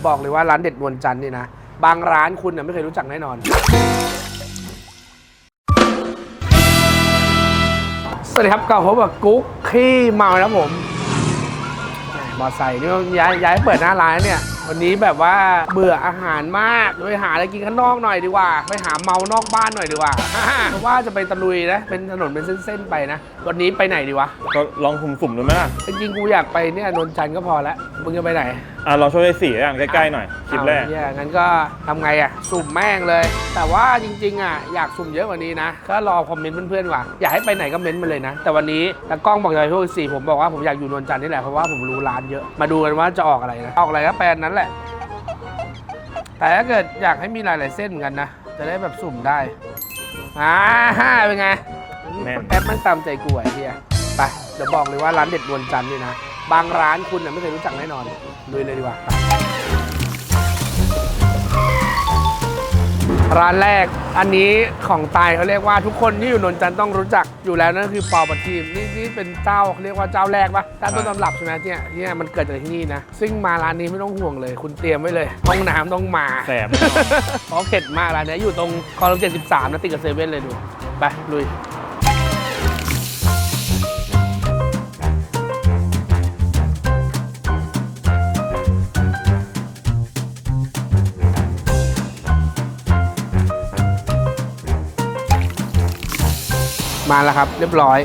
ยวบอกเลยว่าร้านเด็ดนวลจันทร์นี่นะ บางร้านคุณน่ะไม่เคยรู้จักแน่นอน สวัสดีครับเก่าพบกับกุ๊กขี้เมานะครับผมแหม่มอไซค์นี่ย้ายย้ายเปิดหน้าร้านเนี่ย วันนี้แบบว่าเบื่ออาหารมากไปหาอะไรกินข้างนอกหน่อยดีกว่า ไปหาเมานอกบ้านหน่อยดีกว่าเพราะว่าจะไปตะลุยนะ เป็นถนนเป็นเส้นๆไปนะ วันนี้ไปไหนดีวะ ก็ลองสุ่มๆดูไหมล่ะ จริงๆกูอยากไปเนี่ยนนจันทร์ก็พอแล้วมึงจะไปไหนอะเราช่วยสี่อย่างใกล้ๆหน่อยคลิปแรก เอาเนี่ยงั้นก็ทำไงอะ สุ่มแม่งเลย แต่ว่าจริง ๆ อะ อยากสุ่มเยอะกว่านี้นะ ก็รอคอมเมนต์เพื่อนๆว่ะอยากให้ไปไหนก็เม้นต์มาเลยนะ แต่วันนี้ตากล้องบอกเลยพวกสี่ผมบอกว่าผมอยากอยู่นวลจันทร์นี่แหละ เพราะว่าผมรู้ร้านเยอะ มาดูกันว่าจะออกอะไรนะ ออกอะไรก็แปลนนั้นแหละ แต่ถ้าเกิดอยากให้มีหลายๆเส้นเหมือนกันนะ จะได้แบบสุ่มได้ อ่าเป็นไงแม่น แอปมันตามใจกูไอ้เฮียไป เดี๋ยวบอกเลยว่าร้านเด็ดนวลจันทร์นี่นะ บางร้านคุณน่ะไม่เคยรู้จักแน่นอนลุยเลยดีกว่าไปร้านแรกอันนี้ของตายเขาเรียกว่าทุกคนที่อยู่นนท์จันทร์ต้องรู้จักอยู่แล้วนั่นคือปอประทีมนี่นี่เป็นเจ้าเขาเรียกว่าเจ้าแรกปะเจ้าต้นตำรับใช่ไหมเนี่ยเนี่ยมันเกิดจากที่นี่นะ ซึ่งมาร้านนี้ไม่ต้องห่วงเลย คุณเตรียมไว้เลย ห้องน้ำต้องมาแสบ เพราะเผ็ดมากร้านเนี้ยอยู่ตรงคลอง73นะติดกับเซเว่นเลยดูไปลุย มาแล้วครับ เรียบร้อย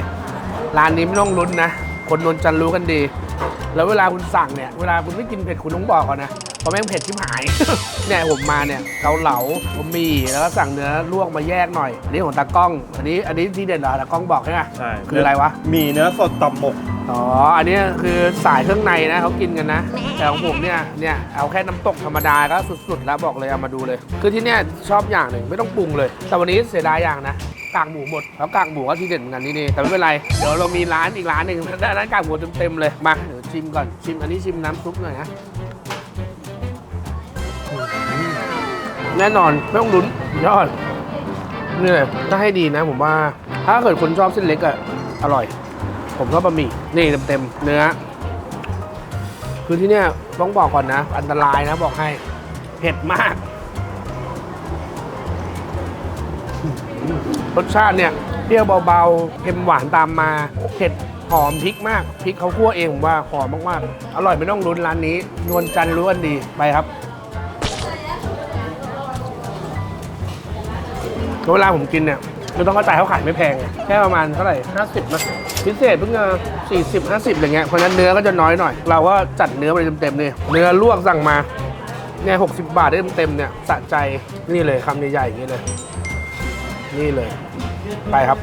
ร้านนี้ไม่ต้องลุ้นนะ คนนนจันทร์รู้กันดี แล้วเวลาคุณสั่งเนี่ย เวลาคุณไม่กินเผ็ดคุณต้องบอกก่อนนะเพราะแม่งเผ็ดชิบหาย เนี่ยผมมาเนี่ยเกาเหลาบะหมี่แล้วก็สั่งเนื้อลวกมาแยกหน่อยอันนี้ของตากล้อง อันนี้อันนี้ที่เด่นเหรอตากล้องบอกใช่ไหมใช่คืออะไรวะ มีเนื้อสดตับหมก อ๋อ อันนี้คือสายเครื่องในนะเขากินกันนะ แต่ของผมเนี่ย เนี่ยเอาแค่น้ำตกธรรมดาก็สุดๆ แล้วบอกเลยเอามาดูเลย คือที่เนี่ยชอบอย่างหนึ่งไม่ต้องปรุงเลย แต่วันนี้เสียดายอย่างนะ กากหมูหมดแล้วกากหมูก็ที่เด็ดเหมือนกันที่นี่แต่ไม่เป็นไรเดี๋ยวเรามีร้านอีกร้านหนึ่งได้ร้านกากหมูเต็มๆเลยมาเดี๋ยวชิมก่อนชิมอันนี้ชิมน้ำซุปหน่อยนะแน่นอนไม่ต้องลุ้นยอดนี่เลยถ้าให้ดีนะ ผมว่าถ้าเกิดคนชอบเส้นเล็กอะอร่อย ผมชอบบะหมี่นี่เต็มๆเนื้อคือที่เนี่ยต้องบอกก่อนนะ อันตรายนะบอกให้เผ็ดมาก รสชาติเนี่ยเปรี้ยวเบาๆเค็มหวานตามมาเผ็ดหอมพริกมากพริกเขาคั่วเองผมว่าหอมมากๆอร่อยไม่ต้องลุ้นร้านนี้ นวลจันทร์รู้กันดีไปครับเวลาผมกินเนี่ยไม่ต้องเข้าใจเขาขายไม่แพง แค่ประมาณเท่าไหร่50นะพิเศษเพิ่งจะ40 50อะไรเงี้ยเพราะฉะนั้นเนื้อก็จะน้อยหน่อย เราก็จัดเนื้อไปเต็มๆนี่เนื้อลวกสั่งมาเนี่ย60บาทได้เต็มๆเนี่ยสะใจนี่เลยคำใหญ่ๆอย่างนี้เลย นี่เลย ไปครับ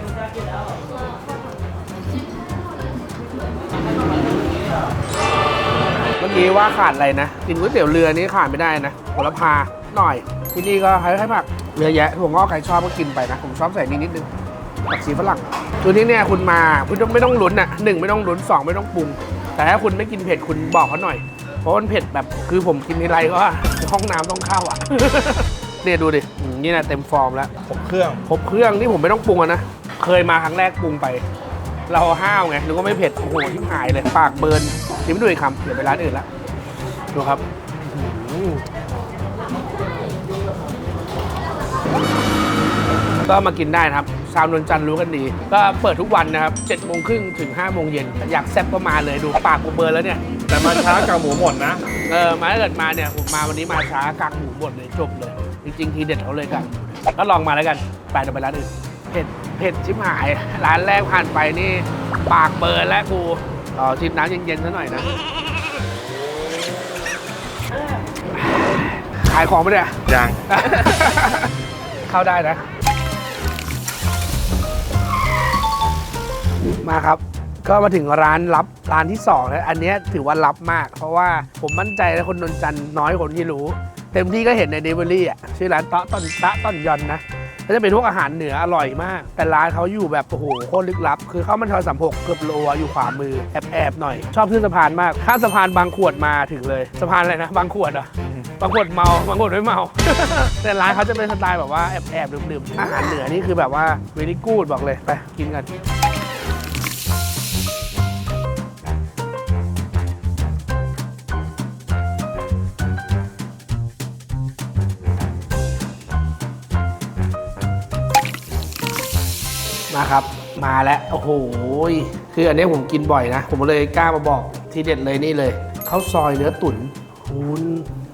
เมื่อกี้ว่าขาดอะไรนะ กินก๋วยเตี๋ยวเรือนี่ขาดไม่ได้นะโหระพาหน่อย ที่นี่ก็ให้ให้ผักเยอะแยะถั่วงอกใครชอบก็กินไปนะ ผมชอบใส่นิดนิดนึงผักชีฝรั่งคือที่เนี่ยคุณมาคุณต้องไม่ต้องลุ้นอะหนึ่งไม่ต้องลุ้นสองไม่ต้องปรุง แต่ถ้าคุณไม่กินเผ็ดคุณบอกเขาหน่อย เพราะมันเผ็ดแบบคือผมกินทีไรก็ห้องน้ำต้องเข้าอะ เนี่ยดูดิอืมนี่นะเต็มฟอร์มแล้วผมเครื่อง ครบเครื่องนี่ผมไม่ต้องปรุงอะนะ เคยมาครั้งแรกปรุงไป เราห้าวไงนึกว่าไม่เผ็ด โอ้โหทิมหายเลย ปากเบิร์นชิมไม่ดูอีกคำเดี๋ยวไปร้านอื่นละดูครับอื้อหือก็มากินได้นะครับ ชาวนวลจันทร์รู้กันดี ก็เปิดทุกวันนะครับ7จ็ดโมงครึ่งถึง5้าโมงเย็นอยากแซ่บก็มาเลยดูปากกูเบิร์นแล้วเนี่ย แต่มาช้ากับหมูหมดนะ เออมาถ้าเกิดมาเนี่ยผมมาวันนี้มาช้ากากหมูหมดเลยจบเลย จริงๆ ทีเด็ดเขาเลยกัน ก็ลองมาแล้วกัน ไปเดี๋ยวไปร้านอื่น เผ็ด เผ็ดชิบหาย ร้านแรกผ่านไปนี่ ปากเบิร์นแล้วกูต่อชิมน้ำเย็นๆซะหน่อยนะ ขายของไม่ได้อะยัง เข้าได้นะ มาครับ ก็มาถึงร้านลับร้านที่2แล้วอันเนี้ยถือว่าลับมาก เพราะว่าผมมั่นใจแล้วคนนนจันทร์น้อยคนที่รู้ เต็มที่ก็เห็นในเดลิเวอรี่อะชื่อร้านตะต้นตะต้นยอนนะก็จะเป็นพวกอาหารเหนืออร่อยมาก แต่ร้านเขาอยู่แบบโอ้โหโคตรลึกลับ คือเข้ามันทอยสามหกเกือบโลอะอยู่ขวามือแอบแอบหน่อย ชอบขึ้นสะพานมากข้ามสะพานบางขวดมาถึงเลยสะพานอะไรนะ บางขวดเหรอะบางขวดเมาบางขวดไม่เมา แต่ร้านเขาจะเป็นสไตล์แบบว่าแอบแอบดื่มๆอาหารเหนือนี่คือแบบว่าเวลี่กูดบอกเลยไปกินกัน มาครับ มาแล้วโอ้โหคืออันนี้ผมกินบ่อยนะ ผมเลยกล้ามาบอกทีเด็ดเลยนี่เลยข้าวซอยเนื้อตุ๋นคุณ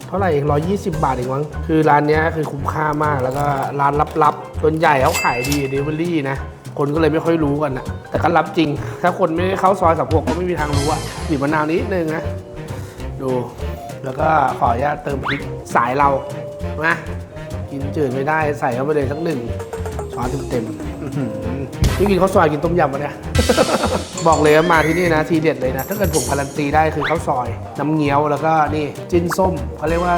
เท่าไหร่เองร้อยี่สิบบาทเองมั้งคือร้านนี้คือคุ้มค่ามากแล้วก็ร้านลับๆส่วนใหญ่เขาขายดีเดลิเวอรี่นะคนก็เลยไม่ค่อยรู้กันนะแต่ก็รับจริง ถ้าคนไม่ได้เข้าซอยสับพวกก็ไม่มีทางรู้อะบีบมะนาวนิดนึงนะดูแล้วก็ขออนุญาตเติมพริกสายเรานะกินจืดไม่ได้ใส่เข้าไปเลยสักหนึ่งช้อนเต็มๆ นี่กินข้าวซอยกินต้มยำมาเนี่ย บอกเลยว่ามาที่นี่นะทีเด็ดเลยนะ ถ้าเกิดผมการันตีได้คือข้าวซอย น้ำเงี้ยวแล้วก็นี่จิ้นส้มเขาเรียกว่า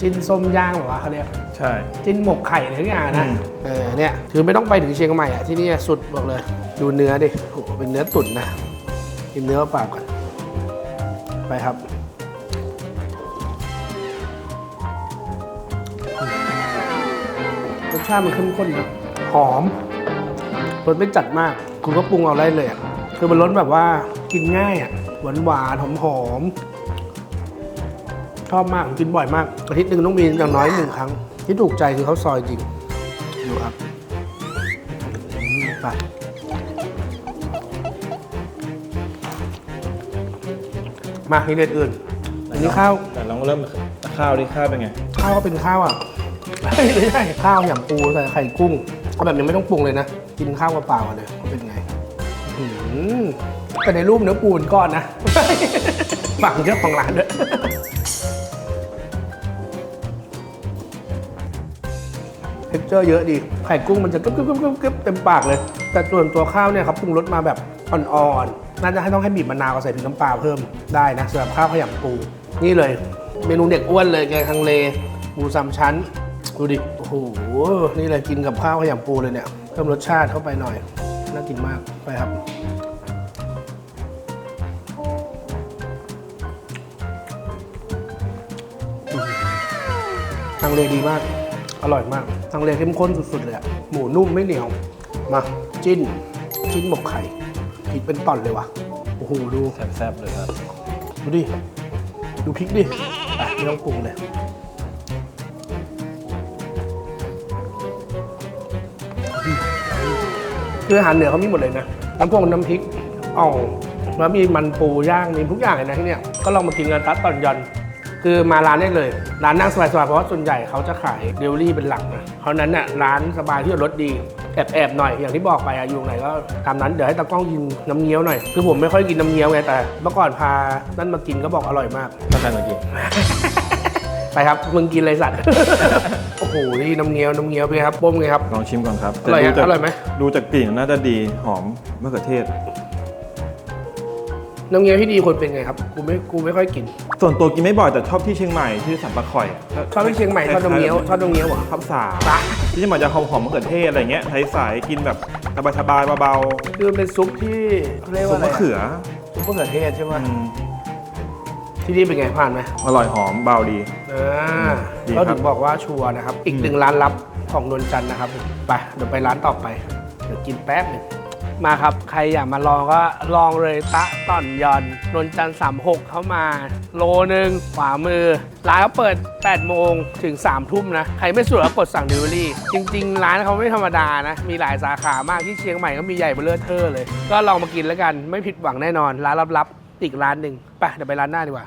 จิ้นส้มย่างเหรอวะเขาเรียก ใช่ จิ้นหมกไข่อะไรทุกอย่างนะอืมเออเนี่ยคือไม่ต้องไปถึงเชียงใหม่อะที่นี่สุดบอกเลย ดูเนื้อดิโอ้โหเป็นเนื้อตุ๋นนะกินเนื้อเปล่าก่อนไปครับรสชาติมันเข้มข้นนะหอม รสไม่จัดมาก คุณก็ปรุงเอาได้เลยอะคือมันรสแบบว่ากินง่ายอะหวานหวานหอมหอมๆชอบมากกินบ่อยมากอาทิตย์หนึ่งต้องมีอย่างน้อยหนึ่งครั้ง ที่ถูกใจคือข้าวซอยจริงดูครับอืมไปมาทีเด็ดอื่นอันนี้ข้าวแต่ลองเริ่มข้าวดิข้าวเป็นไง ข้าวก็เป็นข้าวอะไม่ใช่ข้าวหยำปูใส่ไข่กุ้งเอาแบบยังไม่ต้องปรุงเลยนะ กินข้าวเปล่าๆกันเลยว่าเป็นไงหือแต่ในรูปเนื้อปูนก้อนนะฝั่งเจ้าของร้านด้วยเท็กเจอร์เยอะดี ไข่กุ้งมันจะกึ๊บกึ๊บกึ๊บกึ๊บกึ๊บเต็มปากเลย แต่ส่วนตัวข้าวเนี่ยเขาปรุงรสมาแบบอ่อนๆ น่าจะให้ต้องให้บีบมะนาวกับใส่พริกน้ำปลาเพิ่มได้นะสำหรับข้าวขยำปู นี่เลย เมนูเด็กอ้วนเลยแกงฮังเลหมูสามชั้น ดูดิ โอ้โห นี่เลยกินกับข้าวขยำปูเลยเนี่ย เพิ่มรสชาติเข้าไปหน่อย น่ากินมาก ไปครับ ทางเลดีมาก อร่อยมาก ทางเลเข้มข้นสุดๆเลยอะหมูนุ่มไม่เหนียว มา จิ้น จิ้นหมกไข่พริกเป็นต่อนเลยว่ะ โอ้โห ดู แซ่บๆเลยครับ ดูดิ ดูพริกดิอะไม่ต้องปรุงเลย คืออาหารเหนือเขามีหมดเลยนะน้ำพงน้ำพริกอ่องแล้วมีมันปูย่างมีทุกอย่างเลยนะที่เนี่ยก็ลองมากินกันตัดตอนยอนคือมาร้านได้เลยร้านนั่งสบายๆเพราะว่าส่วนใหญ่เขาจะขายเดลิเวอรี่เป็นหลักนะเพราะฉะนั้นน่ะร้านสบายที่รสดีแอบๆหน่อยอย่างที่บอกไปอะอยู่ไหนก็ตามนั้นเดี๋ยวให้ตากล้องกินน้ำเงี้ยวหน่อยคือผมไม่ค่อยกินน้ำเงี้ยวไงแต่เมื่อก่อนพานั่นมากินก็บอกอร่อยมากถ้าใครมากิน ไปครับมึงกินเลยสัตว์โอ้โหนี่น้ำเงี้ยวน้ำเงี้ยวเป็นไงครับป้มไงครับ ลองชิมก่อนครับอร่อยแต่ฮะดูจากอร่อยไหม ดูจากกลิ่นน่าจะดีหอมมะเขือเทศ น้ำเงี้ยวที่ดีควรเป็นไงครับกูไม่กูไม่ค่อยกิน ส่วนตัวกินไม่บ่อยแต่ชอบที่เชียงใหม่ที่สันปะข่อยะชอบที่เชียงใหม่ชอบน้ำเงี้ยวชอบน้ำเงี้ยวเหรอข้าวสารปะ ที่เชียงใหม่จะหอมหอมๆมะเขือเทศอะไรเงี้ยใสๆกินแบบสบายๆเบาคือมันเป็นซุปที่เขาเรียกๆว่าซุปอะไรมะเขือซุปมะเขือเทศใช่ไหม อืม ที่นี่เป็นไงผ่านไหมอร่อยหอมเบาดี อ่าดีครับ เราถึงบอกว่าชัวร์นะครับ อีกหนึ่งร้านลับของนวลจันทร์นะครับไปเดี๋ยวไปร้านต่อไป เดี๋ยวกินแป๊บหนึงมาครับใครอยากมาลองก็ลองเลยตะต่อนยอนนวลจันทร์36 เข้ามา โลหนึ่งขวามือ ร้านเขาเปิด 8 โมงถึง 3 ทุ่มนะ ใครไม่สะดวกก็กดสั่ง Delivery จริง ๆ ร้านเขาไม่ธรรมดานะ มีหลายสาขามากที่เชียงใหม่ก็มีใหญ่เบลเลอเทอร์เลย ก็ลองมากินแล้วกันไม่ผิดหวังแน่นอนร้านลับๆอีกร้านหนึ่ง ไปเดี๋ยวไปร้านหน้าดีกว่า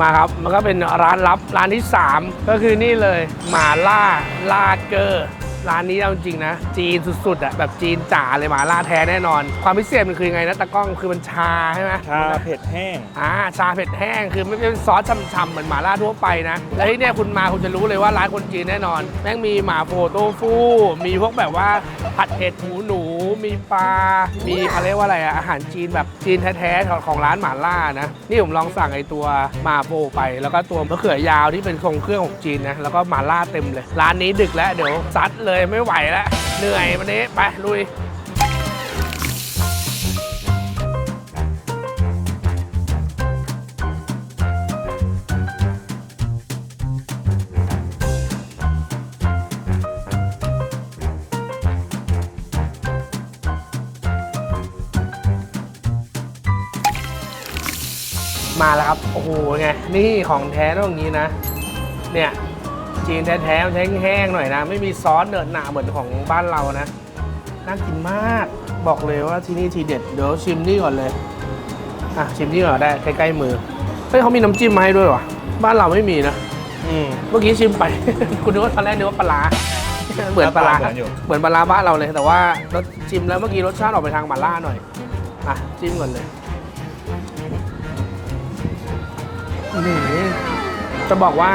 มาครับ มันก็เป็นร้านลับร้านที่ 3 ก็คือนี่เลยหมาล่าลาเกอร์ร้านนี้เอาจริงๆนะ จีนสุดๆอะแบบจีนจ๋าเลยหมาล่าแท้แน่นอน ความพิเศษมันคือยังไงนะตะกล้องคือมันชาใช่ไหมชาเผ็ดแห้งอ่าชาเผ็ดแห้งคือไม่เป็นซอสช่ำๆเหมือนหมาล่าทั่วไปนะ แล้วที่เนี่ยคุณมาคุณจะรู้เลยว่าร้านคนจีนแน่นอน แม่งมีหมาโฟโต้ฟู มีพวกแบบว่าผัดเผ็ดหมูหนู มีปลา มีเขาเรียกว่าอะไรอะอาหารจีนแบบจีนแท้ๆของร้านหมาล่านะ นี่ผมลองสั่งไอตัวมาโปไป แล้วก็ตัวมะเขือยาวที่เป็นทรงเครื่องของจีนนะ แล้วก็หมาล่าเต็มเลย ร้านนี้ดึกแล้วเดี๋ยวซัดเลยไม่ไหวแล้ว เหนื่อยวันนี้ไปลุย มาแล้วครับ โอ้โหไง นี่ของแท้ต้องอย่างนี้นะ เนี่ย จีนแท้ๆมันแห้งๆหน่อยนะ ไม่มีซอสเนิร์ดหนาเหมือนของบ้านเรานะ น่ากินมาก บอกเลยว่าที่นี่ทีเด็ด เดี๋ยวชิมนี่ก่อนเลย อะ ชิมนี่ก่อนได้ใกล้ๆมือ เฮ้ยเขามีน้ำจิ้มมาให้ด้วยวะบ้านเราไม่มีนะ อืมเมื่อกี้ชิมไป คุณนึกว่าตอนแรกนึกว่าปลาร้าเหมือนปลาร้าเหมือนอยู่ เหมือนปลาร้าบ้านเราเลย แต่ว่ารสชิมแล้วเมื่อกี้รสชาติออกไปทางหม่าล่าหน่อย อะ จิ้มก่อนเลย อื้อหือจะบอกว่า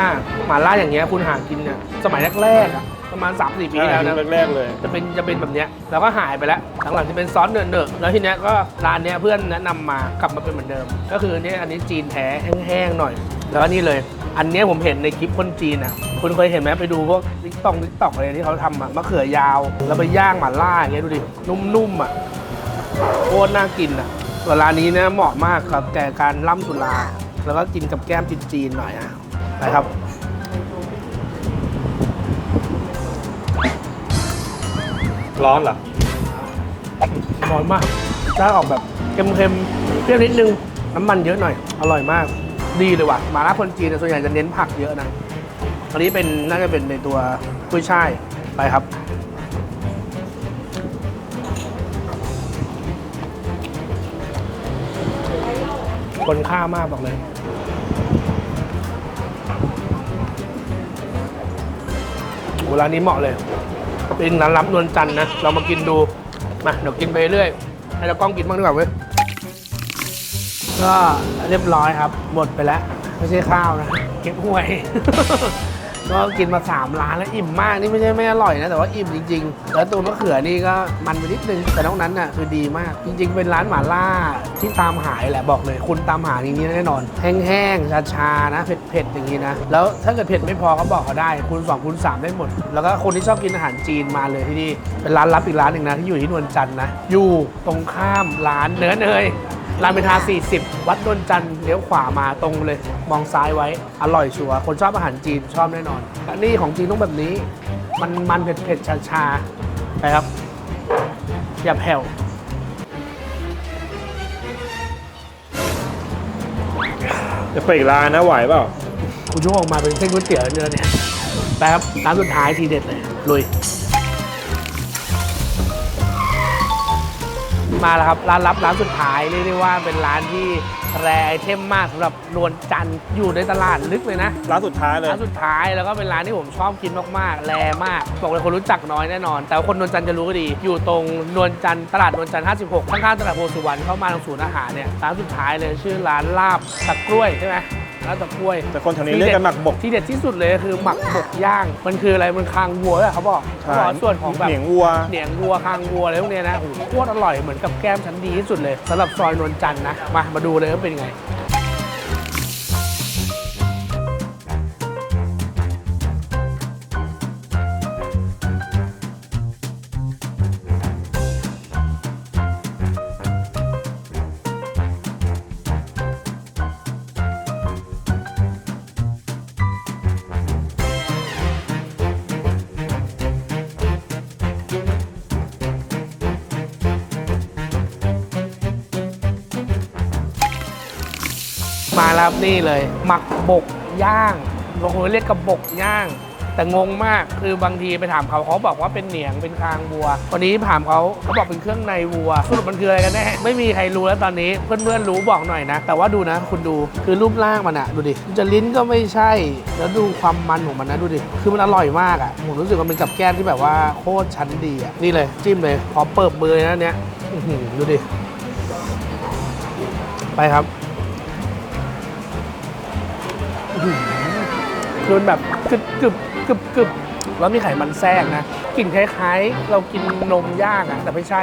หม่าล่าอย่างเงี้ยคุณหากินเนี่ยสมัยแรกๆอะประมาณ 3 4 ปีที่แล้วนะยุคแรกๆเลย จะเป็นจะเป็นแบบเนี้ยแล้วก็หายไปแล้วหลังๆจะเป็นซอสเนอะๆแล้วทีเนี้ยก็ร้านเนี้ยเพื่อนแนะนำมากลับมาเป็นเหมือนเดิม ก็คือเนี่ยอันนี้จีนแท้แห้งๆหน่อย แล้วก็นี่เลย อันเนี้ยผมเห็นในคลิปคนจีนอะคุณเคยเห็นไหมไปดูพวกติ๊กต็อกติ๊กต็อกอะไรที่เขาทำอะมะเขือยาว แล้วไปย่างหม่าล่าอย่างเงี้ยดูดินุ่มๆอะโคตรน่ากินอะส่วนร้านนี้เนี่ยเหมาะมากกับแก่การล่ำสุรา แล้วก็กินกับแก้มจีนๆหน่อยอะไปครับร้อนเหรอร้อนมากรสชาติออกแบบเค็มๆเปรี้ยวนิดนึง น้ำมันเยอะหน่อย อร่อยมาก ดีเลยว่ะหมาล่าคนจีนเนี่ยส่วนใหญ่จะเน้นผักเยอะนะ อันนี้เป็นน่าจะเป็นในตัวกุ้ยช่าย ไปครับ คนค่ามากบอกเลย โหร้านนี้เหมาะเลย เป็นร้านรับนวลจันทร์นะ เรามากินดู มาเดี๋ยวกินไปเรื่อย ให้เรากล้องกินบ้างดีกว่าเว้ย ก็เรียบร้อยครับ หมดไปแล้ว ไม่ใช่ข้าวนะ เก็บห่วย ก็กินมา 3 ร้านแล้วอิ่มมากนี่ไม่ใช่ไม่อร่อยนะแต่ว่าอิ่มจริง ๆ แล้วตัวมะเขือนี่ก็มันไปนิดนึงแต่นอกนั้นน่ะคือดีมาก จริง ๆ เป็นร้านหมาล่าที่ตามหายแหละบอกเลยคุณตามหาอย่างนี้แน่นอน แห้งๆชาๆนะเผ็ดๆอย่างนี้นะแล้วถ้าเกิดเผ็ดไม่พอก็บอกเขาได้คูณ2คูณ3ได้หมด แล้วก็คนที่ชอบกินอาหารจีนมาเลยที่นี่เป็นร้านลับอีกร้านหนึ่งนะที่อยู่ที่นวลจันทร์นะอยู่ตรงข้ามร้านเนื้อเนย รามอินทรา40 วัดนนจันทร์เลี้ยวขวามาตรงเลย มองซ้ายไว้ อร่อยชัวร์คนชอบอาหารจีนชอบแน่นอนและนี่ของจีนต้องแบบนี้ มันมันเผ็ดเผ็ดชาชาๆไปครับ อย่าแผ่วจะไปอีกร้านนะไหวเปล่าคุณช่วงออกมาเป็นเส้นก๋วยเตี๋ยวเนื้อเนี่ยไปครับร้านสุดท้ายทีเด็ดเลยลุย มาแล้วครับร้านลับร้านสุดท้ายเรียกได้ว่าเป็นร้านที่แรไอเทมมากสำหรับนวลจันทร์อยู่ในตลาดลึกเลยนะ ร้านสุดท้ายเลย ร้านสุดท้ายแล้วก็เป็นร้านที่ผมชอบกินมากๆ แรมาก บอกเลยคนรู้จักน้อยแน่นอน แต่ว่าคนนวลจันทร์จะรู้ก็ดี อยู่ตรงนวลจันทร์ตลาดนวลจันทร์56 ข้างๆตลาดโพสุวรรณเข้ามาทางศูนย์อาหารเนี่ย ร้านสุดท้ายเลยชื่อร้านลาบตะกล้วยใช่ไหม ร้านตะกล้วยแต่คนแถวนี้เรียกกันหมักบก ที่เด็ดที่สุดเลยคือหมักบกย่าง มันคืออะไรมันคางวัวอะเขาบอกเขาบอกว่าส่วนของแบบเหนียงวัวเหนียงวัวคางวัวอะไรพวกเนี้ยนะโอ้โหโคตรอร่อยเหมือนกับแก้มชั้นดีที่สุดเลยสำหรับซอยนวลจันทร์นะมามาดูเลยว่าเป็นไง แล้วครับนี่เลย หมักบกย่างบางคนเรียกกระบกย่าง แต่งงมากคือบางทีไปถามเขาเขาบอกว่าเป็นเหนียงเป็นคางวัววันนี้ถามเขาเขาบอกเป็นเครื่องในวัวสรุปมันคืออะไรกันแน่ไม่มีใครรู้แล้วตอนนี้เพื่อนๆรู้บอกหน่อยนะ แต่ว่าดูนะ คุณดูคือรูปร่างมันอะดูดิจะลิ้นก็ไม่ใช่ แล้วดูความมันของมันนะดูดิคือมันอร่อยมากอะผมรู้สึกว่าเป็นกับแก้มที่แบบว่าโคตรชั้นดีอะนี่เลยจิ้มเลยพอเปิดมือนะเนี้ยดูดิไปครับ คือมันแบบกึบกึบกึบกึบแล้วมีไขมันแทรกนะกลิ่นคล้ายๆ เรากินนมย่างอะแต่ไม่ใช่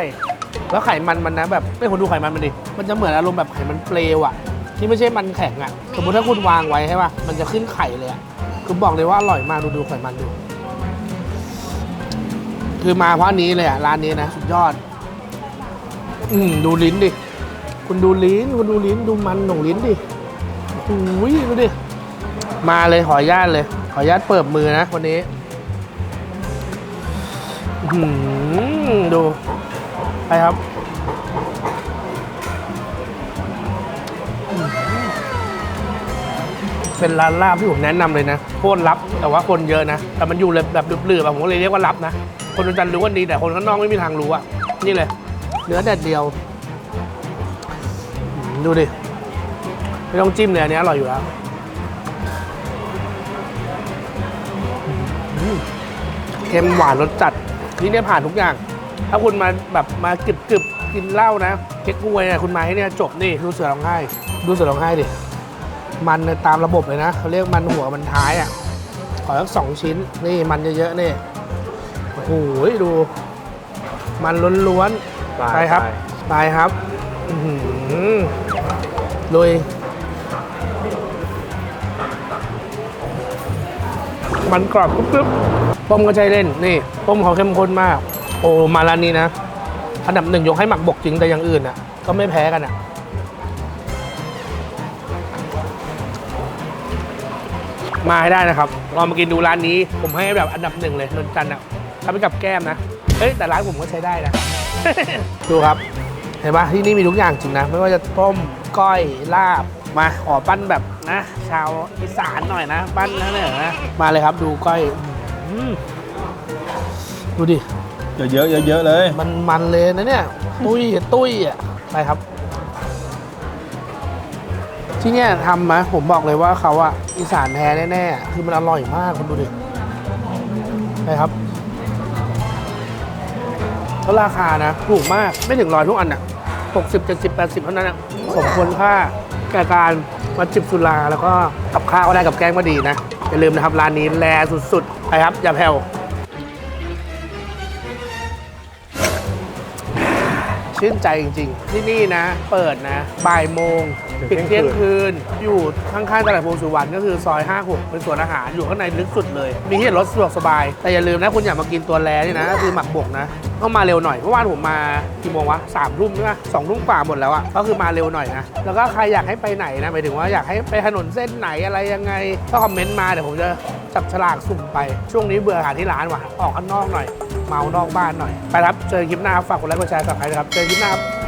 แล้วไขมันมันนะแบบไม่คนดูไขมันมันดิมันจะเหมือนอารมณ์แบบไขมันเปลวอะที่ไม่ใช่มันแข็งอะสมมติถ้าคุณวางไว้ใช่ป่ะมันจะขึ้นไข่เลยอะคือบอกเลยว่าอร่อยมากดูดูไขมันดูคือมาเพราะนี้เลยอะร้านนี้นะสุดยอด อืมดูลิ้นดิ คุณดูลิ้น คุณดูลิ้นดูมันของลิ้นดิโอ้ยดูดิ มาเลยขออนุญาตเลย ขออนุญาตเปิดมือนะวันนี้หือดู ไปครับ เป็นร้านลาบที่ผมแนะนำเลยนะโคตรลับ แต่ว่าคนเยอะนะ แต่มันอยู่แบบหลืบๆอะผมก็เลยเรียกว่าลับนะ คนจันทร์รู้ว่าดีแต่คนข้างนอกไม่มีทางรู้อะนี่เลย เนื้อแดดเดียว ดูดิ ไม่ต้องจิ้มเลยอันนี้อร่อยอยู่แล้ว ค็มหวานรสจัดนี่เนี่ยผ่านทุกอย่าง ถ้าคุณมาแบบมากรึบกรึบๆกินเหล้านะเก๊กฮวยเนี่ยคุณมาให้เนี่ยจบนี่ดูเสือร้องไห้ดูเสือร้องไห้ดิมันเนี่ยตามระบบเลยนะเขาเรียกมันหัวมันท้ายอะขอสักสองชิ้นนี่มันเยอะๆนี่โอ้โหดู มันล้วนๆไปครับไปครับอื้อหือลุย มันกรอบกรึบๆต้มก็ใจเล่นนี่ต้มเขาเข้มข้นมาก โอ้มาร้านนี้นะอันดับหนึ่งยกให้หมักบกจริงแต่อย่างอื่นอะ ก็ไม่แพ้กันอะมาให้ได้นะครับลองมากินดูร้านนี้ ผมให้แบบอันดับหนึ่งเลยนนจันทร์อะทำไปกับแก้มนะเฮ้ยแต่ร้านผมก็ใช้ได้นะ ดูครับ เห็นปะที่นี่มีทุกอย่างจริงนะ ไม่ว่าจะต้มก้อยลาบ มาขอปั้นแบบนะ ชาวอีสานหน่อยนะ ปั้นนะเนี่ยนะมาเลยครับดูก้อยอืมดูดิ เยอะๆเยอะๆเลย มันมันเลยนะเนี่ย ตุ้ยตุ้ยอะไปครับ ที่เนี่ยทำนะผมบอกเลยว่าเขาอะอีสานแท้แน่ๆ คือมันอร่อยมากคุณดูดิไปครับแล้วราคานะ ถูกมากไม่ถึงร้อยทุกอันอะหกสิบเจ็ดสิบแปดสิบเท่านั้นอะสมควรค่า แก่การมาจิบสุราแล้วก็กับข้าวก็ได้กับแกงก็ดีนะ อย่าลืมนะครับร้านนี้แลสุดๆไปครับ อย่าแผ่วชื่นใจจริง ๆ ที่นี่นะ เปิดนะบ่ายโมงถึงปิดเที่เที่ยยงงคืคืน อยู่ข้างๆตลาดพลูสุวรรณก็คือซอย 56 เป็นสวนอาหารอยู่ข้างในลึกสุดเลย มีที่จอดรถสะดวกสบาย แต่อย่าลืมนะคุณอยากมากินตัวแลนี่นะ ก็คือหมักบกนะต้องมาเร็วหน่อยเมื่อวานผมมากี่โมงวะสามทุ่มใช่ไหมสองทุ่มกว่าหมดแล้วอะก็คือมาเร็วหน่อยนะแล้วก็ใครอยากให้ไปไหนนะหมายถึงว่าอยากให้ไปถนนเส้นไหนอะไรยังไงก็คอมเมนต์มาเดี๋ยวผมจะจับฉลากสุ่มไปช่วงนี้เบื่ออาหารที่ร้านว่ะออกข้างนอกหน่อยเมานอกบ้านหน่อยไปครับเจอคลิปหน้าฝากกดไลค์กดแชร์กับใครนะครับเจอคลิปหน้าครับ